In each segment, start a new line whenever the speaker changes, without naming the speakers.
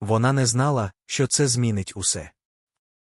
Вона не знала, що це змінить усе.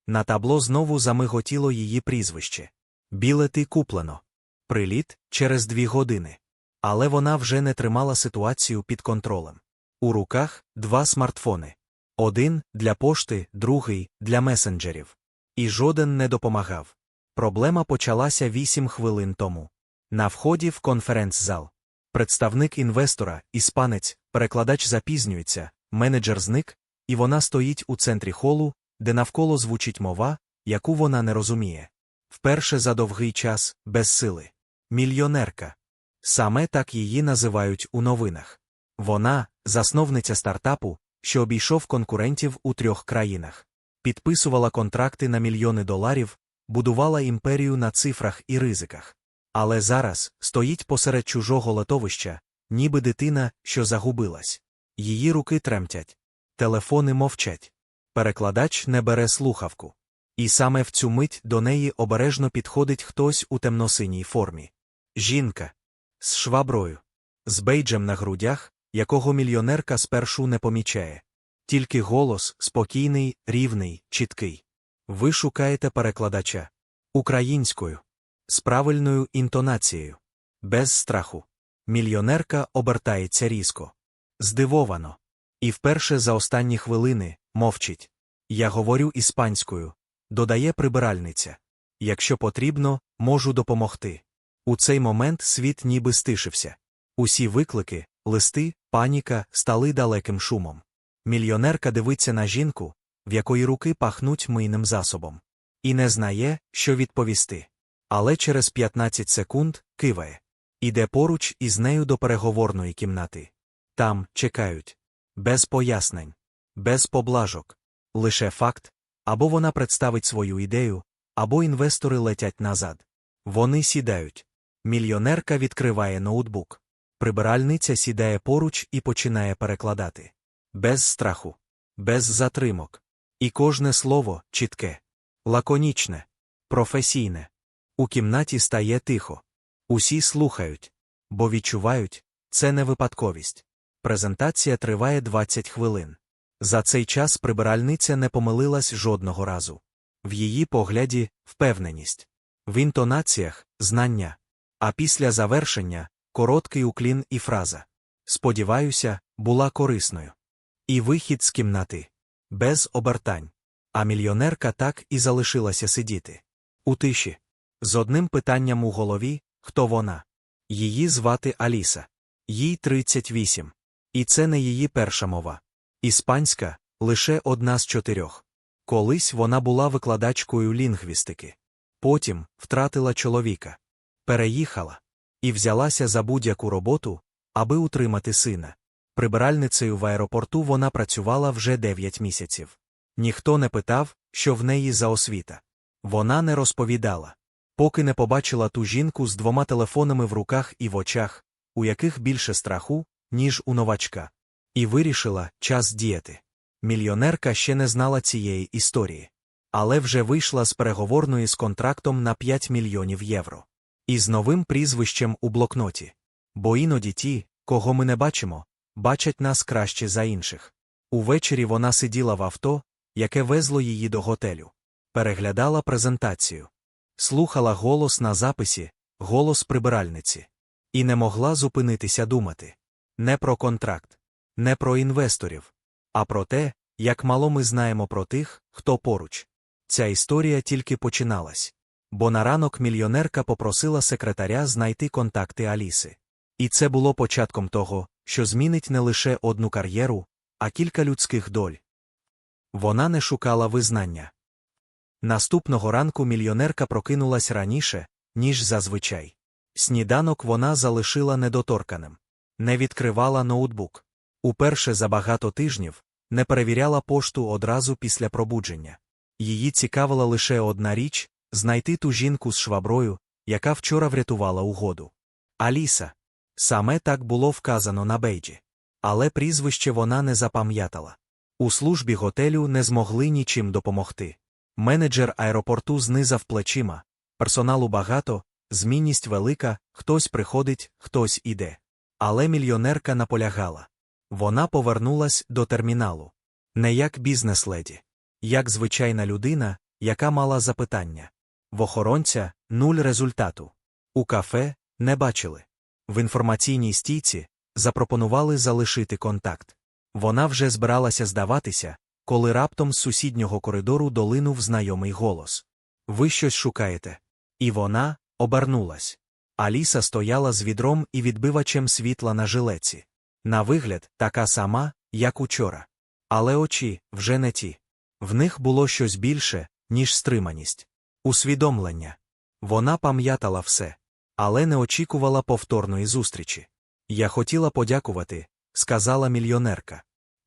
На табло знову замиготіло її прізвище. Білети куплено. Приліт через дві години. Але вона вже не тримала ситуацію під контролем. У руках два смартфони. Один для пошти, другий для месенджерів. І жоден не допомагав. Проблема почалася вісім хвилин тому. На вході в конференц-зал. Представник інвестора, іспанець, перекладач запізнюється, менеджер зник, і вона стоїть у центрі холу, де навколо звучить мова, яку вона не розуміє. Вперше за довгий час, без сили. Мільйонерка. Саме так її називають у новинах. Вона засновниця стартапу, що обійшов конкурентів у трьох країнах, підписувала контракти на мільйони доларів, будувала імперію на цифрах і ризиках. Але зараз стоїть посеред чужого летовища, ніби дитина, що загубилась. Її руки тремтять, телефони мовчать. Перекладач не бере слухавку. І саме в цю мить до неї обережно підходить хтось у темносиній формі. Жінка з шваброю, з бейджем на грудях, якого мільйонерка спершу не помічає. Тільки голос спокійний, рівний, чіткий. Ви шукаєте перекладача українською, з правильною інтонацією, без страху. Мільйонерка обертається різко, здивовано. І вперше за останні хвилини мовчить. Я говорю іспанською, додає прибиральниця. Якщо потрібно, можу допомогти. У цей момент світ ніби стишився. Усі виклики, листи, паніка стали далеким шумом. Мільйонерка дивиться на жінку, в якої руки пахнуть мийним засобом, і не знає, що відповісти. Але через 15 секунд киває. Іде поруч із нею до переговорної кімнати. Там чекають. Без пояснень, без поблажок. Лише факт або вона представить свою ідею, або інвестори летять назад. Вони сідають. Мільйонерка відкриває ноутбук. Прибиральниця сідає поруч і починає перекладати. Без страху, без затримок. І кожне слово чітке, лаконічне, професійне. У кімнаті стає тихо. Усі слухають, бо відчувають, це не випадковість. Презентація триває 20 хвилин. За цей час прибиральниця не помилилась жодного разу. В її погляді впевненість, в інтонаціях знання. А після завершення короткий уклін і фраза. Сподіваюся, була корисною. І вихід з кімнати. Без обертань. А мільйонерка так і залишилася сидіти. У тиші. З одним питанням у голові хто вона? Її звати Аліса. Їй 38. І це не її перша мова. Іспанська лише одна з чотирьох. Колись вона була викладачкою лінгвістики. Потім втратила чоловіка. Переїхала і взялася за будь-яку роботу, аби утримати сина. Прибиральницею в аеропорту вона працювала вже 9 місяців. Ніхто не питав, що в неї за освіта. Вона не розповідала, поки не побачила ту жінку з двома телефонами в руках і в очах, у яких більше страху, ніж у новачка. І вирішила час діяти. Мільйонерка ще не знала цієї історії. Але вже вийшла з переговорної з контрактом на 5 мільйонів євро. І з новим прізвищем у блокноті. Бо іноді ті, кого ми не бачимо, бачать нас краще за інших. Увечері вона сиділа в авто, яке везло її до готелю, переглядала презентацію, слухала голос на записі, голос прибиральниці, і не могла зупинитися думати не про контракт, не про інвесторів, а про те, як мало ми знаємо про тих, хто поруч. Ця історія тільки починалась. Бо на ранок мільйонерка попросила секретаря знайти контакти Аліси. І це було початком того, що змінить не лише одну кар'єру, а кілька людських доль. Вона не шукала визнання. Наступного ранку мільйонерка прокинулась раніше, ніж зазвичай. Сніданок вона залишила недоторканим, не відкривала ноутбук. Уперше за багато тижнів не перевіряла пошту одразу після пробудження. Її цікавила лише одна річ знайти ту жінку з шваброю, яка вчора врятувала угоду. Аліса. Саме так було вказано на бейджі. Але прізвище вона не запам'ятала. У службі готелю не змогли нічим допомогти. Менеджер аеропорту знизав плечима, персоналу багато, змінність велика, хтось приходить, хтось іде. Але мільйонерка наполягала. Вона повернулась до терміналу. Не як бізнес-леді, як звичайна людина, яка мала запитання. В охоронця нуль результату. У кафе не бачили. В інформаційній стійці запропонували залишити контакт. Вона вже збиралася здаватися, коли раптом з сусіднього коридору долинув знайомий голос. Ви щось шукаєте. І вона обернулась. Аліса стояла з відром і відбивачем світла на жилеці. На вигляд, така сама, як учора. Але очі вже не ті. В них було щось більше, ніж стриманість. Усвідомлення. Вона пам'ятала все, але не очікувала повторної зустрічі. Я хотіла подякувати, сказала мільйонерка,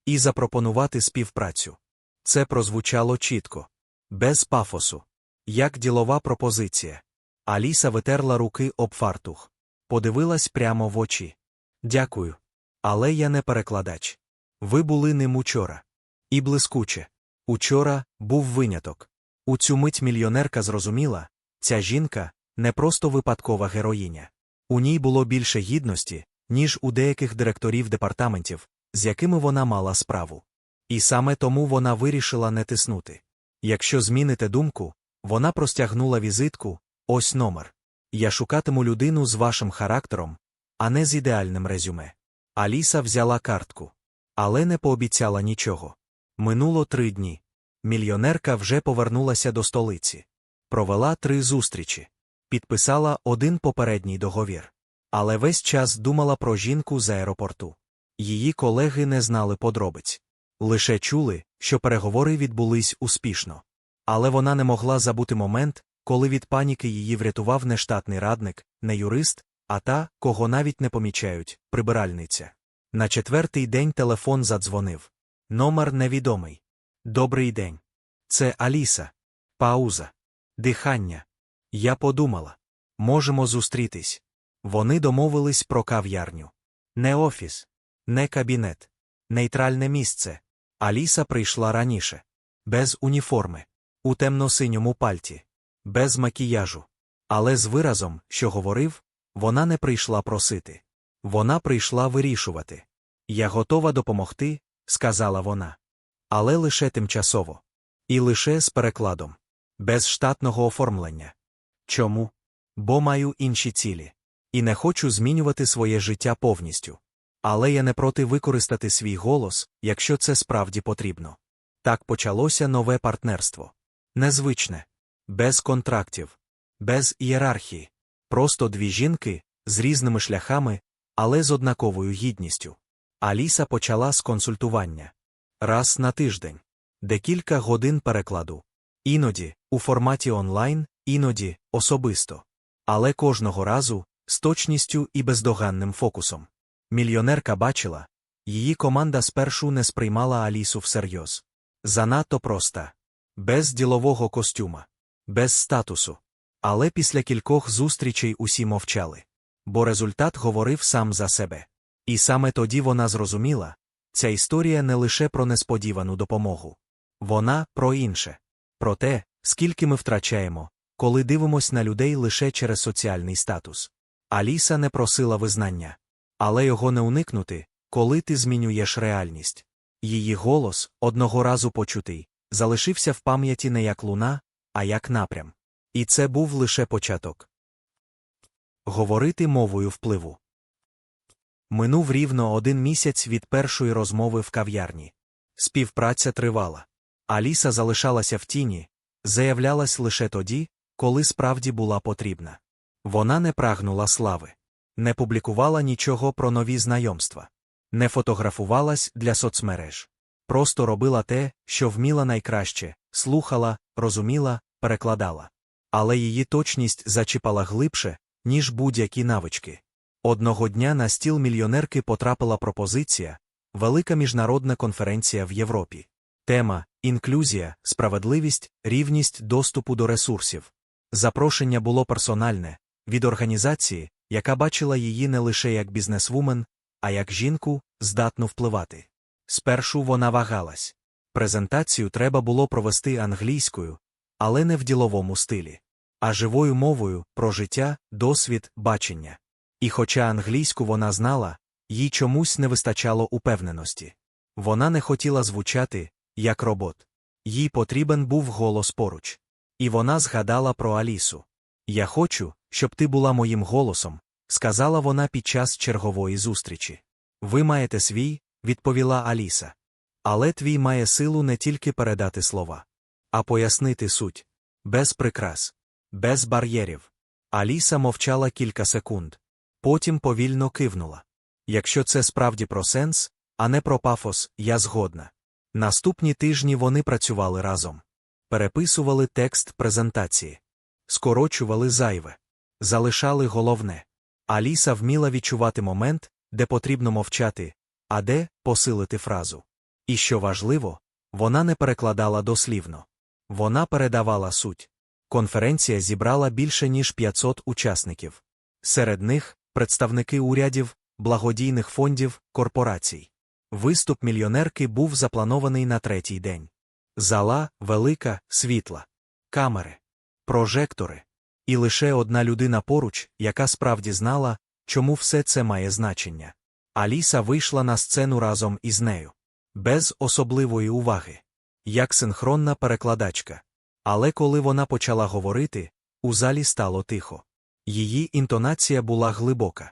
і запропонувати співпрацю. Це прозвучало чітко, без пафосу, як ділова пропозиція. Аліса витерла руки об фартух, подивилась прямо в очі. Дякую. Але я не перекладач. Ви були ним учора. І блискуче. Учора був виняток. У цю мить мільйонерка зрозуміла ця жінка не просто випадкова героїня. У ній було більше гідності, ніж у деяких директорів департаментів, з якими вона мала справу. І саме тому вона вирішила не тиснути. Якщо зміните думку, вона простягнула візитку, ось номер. Я шукатиму людину з вашим характером, а не з ідеальним резюме. Аліса взяла картку, але не пообіцяла нічого. Минуло три дні. Мільйонерка вже повернулася до столиці. Провела три зустрічі. Підписала один попередній договір. Але весь час думала про жінку з аеропорту. Її колеги не знали подробиць. Лише чули, що переговори відбулись успішно. Але вона не могла забути момент, коли від паніки її врятував не штатний радник, не юрист, а та, кого навіть не помічають, прибиральниця. На четвертий день телефон задзвонив. Номер невідомий. Добрий день. Це Аліса. Пауза. Дихання. Я подумала. Можемо зустрітись. Вони домовились про кав'ярню. Не офіс, не кабінет, нейтральне місце. Аліса прийшла раніше. Без уніформи, у темно-синьому пальті, без макіяжу. Але з виразом, що говорив, вона не прийшла просити. Вона прийшла вирішувати. Я готова допомогти, сказала вона. Але лише тимчасово. І лише з перекладом. Без штатного оформлення. Чому? Бо маю інші цілі. І не хочу змінювати своє життя повністю. Але я не проти використати свій голос, якщо це справді потрібно. Так почалося нове партнерство. Незвичне, без контрактів, без ієрархії, просто дві жінки з різними шляхами, але з однаковою гідністю. Аліса почала з консультування раз на тиждень, декілька годин перекладу. Іноді, у форматі онлайн, іноді особисто. Але кожного разу з точністю і бездоганним фокусом. Мільйонерка бачила, її команда спершу не сприймала Алісу всерйоз. Занадто проста, без ділового костюма, без статусу. Але після кількох зустрічей усі мовчали. Бо результат говорив сам за себе. І саме тоді вона зрозуміла ця історія не лише про несподівану допомогу. Вона про інше. Про те, скільки ми втрачаємо, коли дивимось на людей лише через соціальний статус. Аліса не просила визнання, але його не уникнути, коли ти змінюєш реальність. Її голос, одного разу почутий, залишився в пам'яті не як луна, а як напрям. І це був лише початок. Говорити мовою впливу. Минув рівно один місяць від першої розмови в кав'ярні. Співпраця тривала. Аліса залишалася в тіні, заявлялась лише тоді, коли справді була потрібна. Вона не прагнула слави, не публікувала нічого про нові знайомства, не фотографувалась для соцмереж. Просто робила те, що вміла найкраще, слухала, розуміла, перекладала. Але її точність зачіпала глибше, ніж будь-які навички. Одного дня на стіл мільйонерки потрапила пропозиція велика міжнародна конференція в Європі. Тема інклюзія, справедливість, рівність доступу до ресурсів. Запрошення було персональне, від організації, яка бачила її не лише як бізнесвумен, а як жінку, здатну впливати. Спершу вона вагалась. Презентацію треба було провести англійською, але не в діловому стилі, а живою мовою про життя, досвід, бачення. І хоча англійську вона знала, їй чомусь не вистачало упевненості. Вона не хотіла звучати, як робот. Їй потрібен був голос поруч. І вона згадала про Алісу. Я хочу, щоб ти була моїм голосом, сказала вона під час чергової зустрічі. Ви маєте свій, відповіла Аліса. Але твій має силу не тільки передати слова, а пояснити суть. Без прикрас, без бар'єрів. Аліса мовчала кілька секунд. Потім повільно кивнула. Якщо це справді про сенс, а не про пафос, я згодна. Наступні тижні вони працювали разом. Переписували текст презентації, скорочували зайве, залишали головне. Аліса вміла відчувати момент, де потрібно мовчати, а де посилити фразу. І що важливо, вона не перекладала дослівно. Вона передавала суть. Конференція зібрала більше ніж 500 учасників. Серед них представники урядів, благодійних фондів, корпорацій. Виступ мільйонерки був запланований на третій день. Зала велика, світла, камери, прожектори. І лише одна людина поруч, яка справді знала, чому все це має значення. Аліса вийшла на сцену разом із нею. Без особливої уваги. Як синхронна перекладачка. Але коли вона почала говорити, у залі стало тихо. Її інтонація була глибока,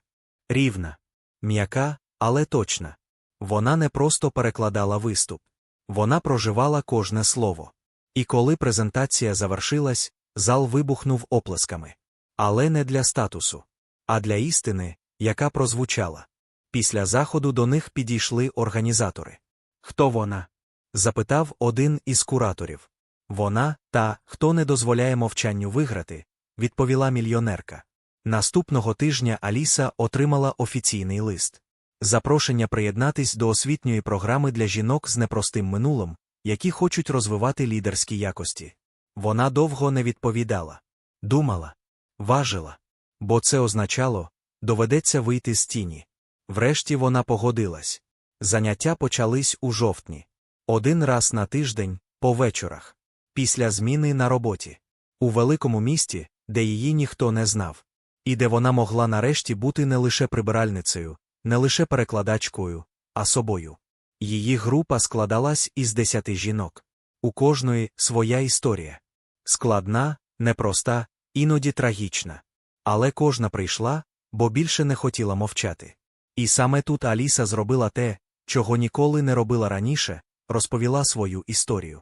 рівна, м'яка, але точна. Вона не просто перекладала виступ, вона проживала кожне слово. І коли презентація завершилась, зал вибухнув оплесками. Але не для статусу, а для істини, яка прозвучала. Після заходу до них підійшли організатори. Хто вона? Запитав один із кураторів. Вона, та, хто не дозволяє мовчанню виграти, відповіла мільйонерка. Наступного тижня Аліса отримала офіційний лист. Запрошення приєднатись до освітньої програми для жінок з непростим минулим, які хочуть розвивати лідерські якості. Вона довго не відповідала. Думала, важила. Бо це означало доведеться вийти з тіні. Врешті вона погодилась. Заняття почались у жовтні. Один раз на тиждень, по вечорах. Після зміни на роботі. У великому місті, де її ніхто не знав. І де вона могла нарешті бути не лише прибиральницею, не лише перекладачкою, а собою. Її група складалась із десяти жінок. У кожної своя історія. Складна, непроста, іноді трагічна. Але кожна прийшла, бо більше не хотіла мовчати. І саме тут Аліса зробила те, чого ніколи не робила раніше, розповіла свою історію.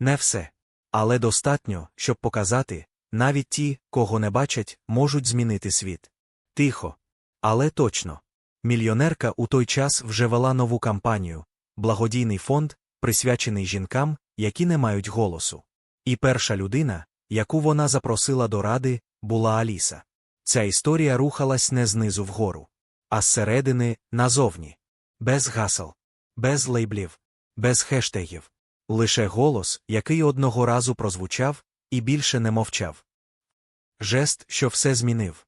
Не все. Але достатньо, щоб показати, навіть ті, кого не бачать, можуть змінити світ. Тихо. Але точно. Мільйонерка у той час вже вела нову кампанію благодійний фонд, присвячений жінкам, які не мають голосу. І перша людина, яку вона запросила до ради, була Аліса. Ця історія рухалась не знизу вгору, а зсередини назовні. Без гасел, без лейблів, без хештегів. Лише голос, який одного разу прозвучав, і більше не мовчав. Жест, що все змінив.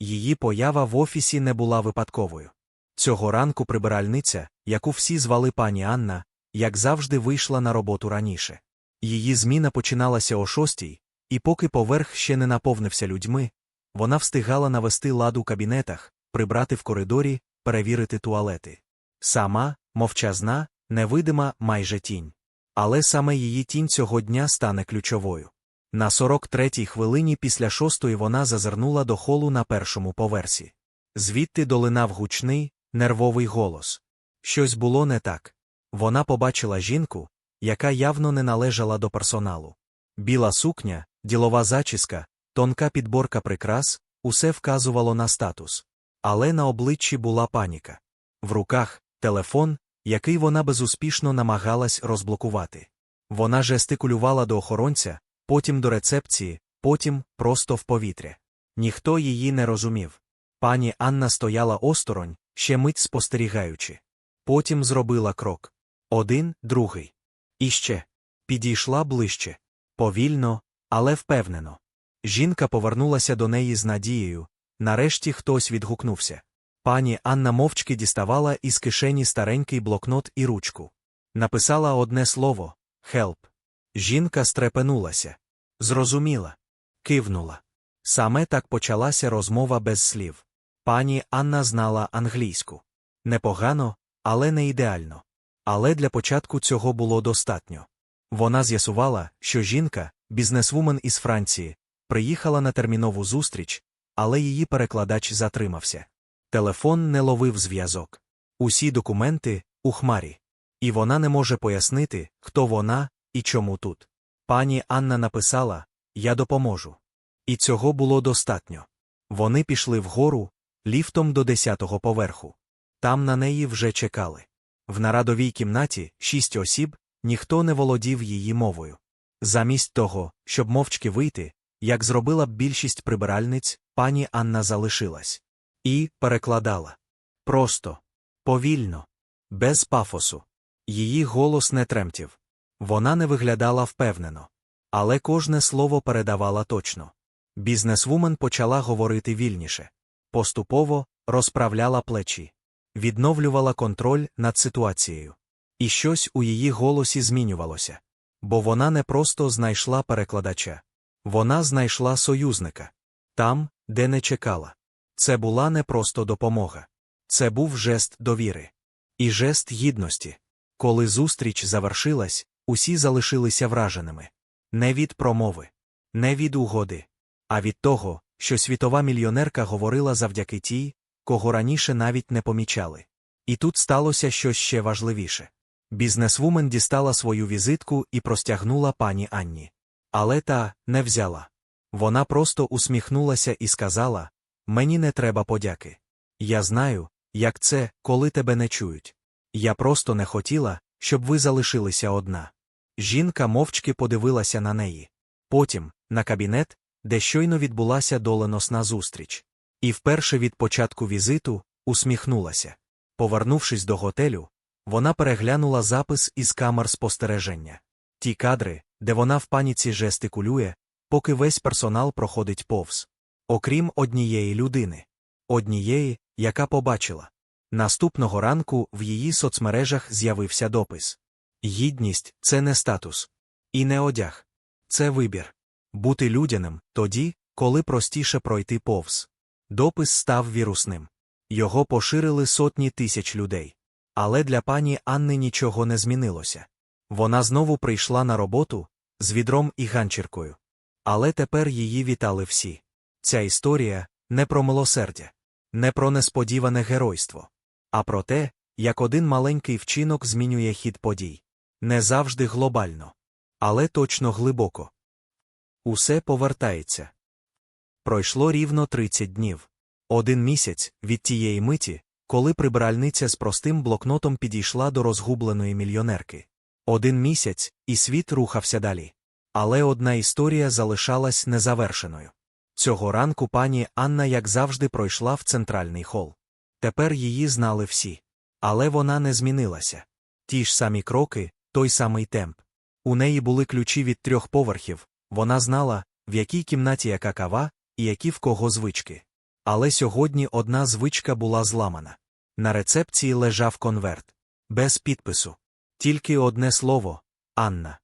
Її поява в офісі не була випадковою. Цього ранку прибиральниця, яку всі звали пані Анна, як завжди вийшла на роботу раніше. Її зміна починалася о шостій, і поки поверх ще не наповнився людьми, вона встигала навести лад у кабінетах, прибрати в коридорі, перевірити туалети. Сама, мовчазна, невидима майже тінь. Але саме її тінь цього дня стане ключовою. На 43-й хвилині після шостої вона зазирнула до холу на першому поверсі. Звідти долинав гучний, нервовий голос. Щось було не так. Вона побачила жінку, яка явно не належала до персоналу. Біла сукня, ділова зачіска, тонка підборка прикрас, усе вказувало на статус. Але на обличчі була паніка. В руках телефон, який вона безуспішно намагалась розблокувати. Вона жестикулювала до охоронця, потім до рецепції, потім просто в повітря. Ніхто її не розумів. Пані Анна стояла осторонь, ще мить спостерігаючи. Потім зробила крок. Один, другий. І ще. Підійшла ближче. Повільно, але впевнено. Жінка повернулася до неї з надією. Нарешті хтось відгукнувся. Пані Анна мовчки діставала із кишені старенький блокнот і ручку. Написала одне слово «Хелп». Жінка стрепенулася. Зрозуміла. Кивнула. Саме так почалася розмова без слів. Пані Анна знала англійську. Непогано, але не ідеально. Але для початку цього було достатньо. Вона з'ясувала, що жінка, бізнесвумен із Франції, приїхала на термінову зустріч, але її перекладач затримався. Телефон не ловив зв'язок. Усі документи у хмарі. І вона не може пояснити, хто вона і чому тут. Пані Анна написала Я допоможу. І цього було достатньо. Вони пішли вгору, ліфтом до десятого поверху. Там на неї вже чекали. В нарадовій кімнаті шість осіб, ніхто не володів її мовою. Замість того, щоб мовчки вийти, як зробила б більшість прибиральниць, пані Анна залишилась. І перекладала. Просто, повільно, без пафосу. Її голос не тремтів. Вона не виглядала впевнено. Але кожне слово передавала точно. Бізнесвумен почала говорити вільніше. Поступово розправляла плечі, відновлювала контроль над ситуацією. І щось у її голосі змінювалося. Бо вона не просто знайшла перекладача. Вона знайшла союзника. Там, де не чекала. Це була не просто допомога. Це був жест довіри. І жест гідності. Коли зустріч завершилась, усі залишилися враженими. Не від промови, не від угоди, а від того, що світова мільйонерка говорила завдяки тій, кого раніше навіть не помічали. І тут сталося щось ще важливіше. Бізнесвумен дістала свою візитку і простягнула пані Анні. Але та не взяла. Вона просто усміхнулася і сказала: Мені не треба подяки. Я знаю, як це, коли тебе не чують. Я просто не хотіла, щоб ви залишилися одна. Жінка мовчки подивилася на неї. Потім, на кабінет, де щойно відбулася доленосна зустріч. І вперше від початку візиту усміхнулася. Повернувшись до готелю, вона переглянула запис із камер спостереження. Ті кадри, де вона в паніці жестикулює, поки весь персонал проходить повз. Окрім однієї людини. Однієї, яка побачила. Наступного ранку в її соцмережах з'явився допис. Гідність це не статус. І не одяг. Це вибір. Бути людяним тоді, коли простіше пройти повз. Допис став вірусним. Його поширили сотні тисяч людей. Але для пані Анни нічого не змінилося. Вона знову прийшла на роботу з відром і ганчіркою. Але тепер її вітали всі. Ця історія не про милосердя, не про несподіване геройство, а про те, як один маленький вчинок змінює хід подій. Не завжди глобально, але точно глибоко. Усе повертається. Пройшло рівно 30 днів. Один місяць від тієї миті, коли прибиральниця з простим блокнотом підійшла до розгубленої мільйонерки. Один місяць, і світ рухався далі. Але одна історія залишалась незавершеною. Цього ранку пані Анна, як завжди, пройшла в центральний хол. Тепер її знали всі. Але вона не змінилася. Ті ж самі кроки, той самий темп. У неї були ключі від трьох поверхів, вона знала, в якій кімнаті яка кава і які в кого звички. Але сьогодні одна звичка була зламана. На рецепції лежав конверт. Без підпису. Тільки одне слово Анна.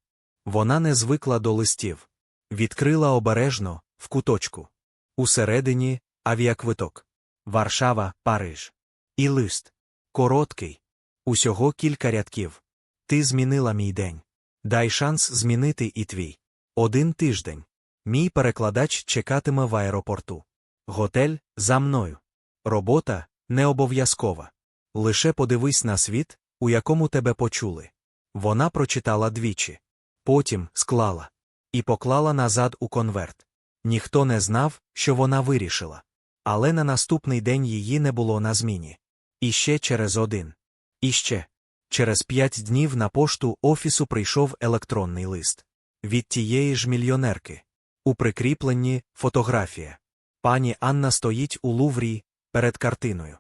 Вона не звикла до листів. Відкрила обережно, в куточку. Усередині авіаквиток. Варшава, Париж. І лист. Короткий. Усього кілька рядків. Ти змінила мій день. Дай шанс змінити і твій. Один тиждень. Мій перекладач чекатиме в аеропорту. Готель за мною. Робота не обов'язкова. Лише подивись на світ, у якому тебе почули. Вона прочитала двічі. Потім склала. І поклала назад у конверт. Ніхто не знав, що вона вирішила. Але на наступний день її не було на зміні. І ще через один. І ще. Через п'ять днів на пошту офісу прийшов електронний лист. Від тієї ж мільйонерки. У прикріпленні фотографія. Пані Анна стоїть у луврі перед картиною.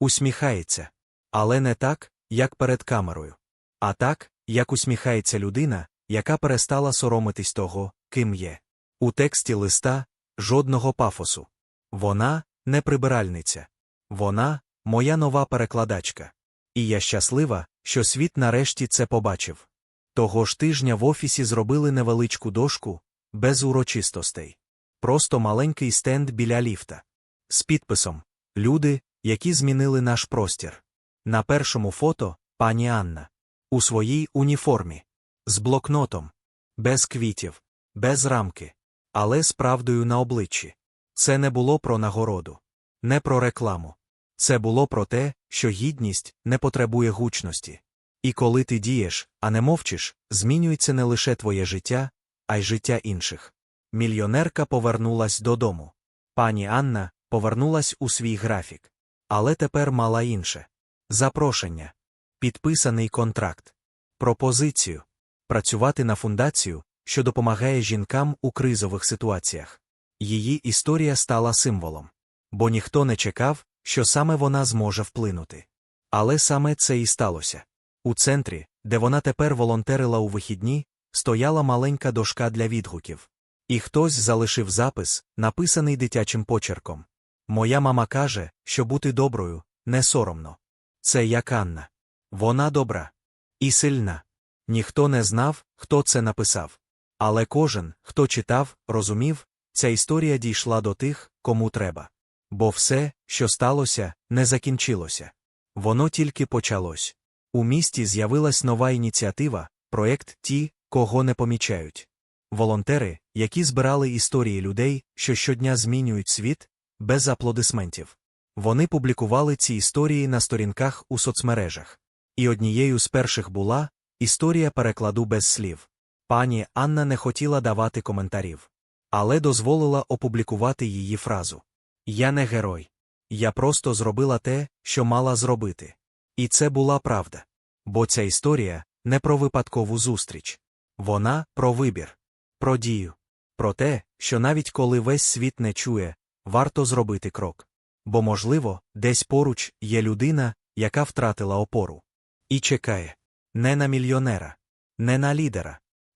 Усміхається. Але не так, як перед камерою. А так, як усміхається людина, яка перестала соромитись того, ким є. У тексті листа жодного пафосу. Вона не прибиральниця. Вона моя нова перекладачка. І я щаслива, що світ нарешті це побачив. Того ж тижня в офісі зробили невеличку дошку, без урочистостей. Просто маленький стенд біля ліфта. З підписом Люди, які змінили наш простір. На першому фото пані Анна. У своїй уніформі. З блокнотом. Без квітів. Без рамки. Але з правдою на обличчі. Це не було про нагороду. Не про рекламу. Це було про те, що гідність не потребує гучності. І коли ти дієш, а не мовчиш, змінюється не лише твоє життя, а й життя інших. Мільйонерка повернулась додому. Пані Анна повернулась у свій графік. Але тепер мала інше запрошення, підписаний контракт, пропозицію працювати на фундацію, що допомагає жінкам у кризових ситуаціях. Її історія стала символом, бо ніхто не чекав, що саме вона зможе вплинути. Але саме це і сталося. У центрі, де вона тепер волонтерила у вихідні, стояла маленька дошка для відгуків. І хтось залишив запис, написаний дитячим почерком. Моя мама каже, що бути доброю не соромно. Це як Анна. Вона добра і сильна. Ніхто не знав, хто це написав. Але кожен, хто читав, розумів, ця історія дійшла до тих, кому треба. Бо все, що сталося, не закінчилося. Воно тільки почалось. У місті з'явилась нова ініціатива, проект Ті, кого не помічають. Волонтери, які збирали історії людей, що щодня змінюють світ, без аплодисментів. Вони публікували ці історії на сторінках у соцмережах. І однією з перших була історія перекладу без слів. Пані Анна не хотіла давати коментарів, але дозволила опублікувати її фразу Я не герой. Я просто зробила те, що мала зробити. І це була правда. Бо ця історія не про випадкову зустріч. Вона про вибір, про дію, про те, що навіть коли весь світ не чує, варто зробити крок. Бо, можливо, десь поруч є людина, яка втратила опору. І чекає не на мільйонера, не на лідера,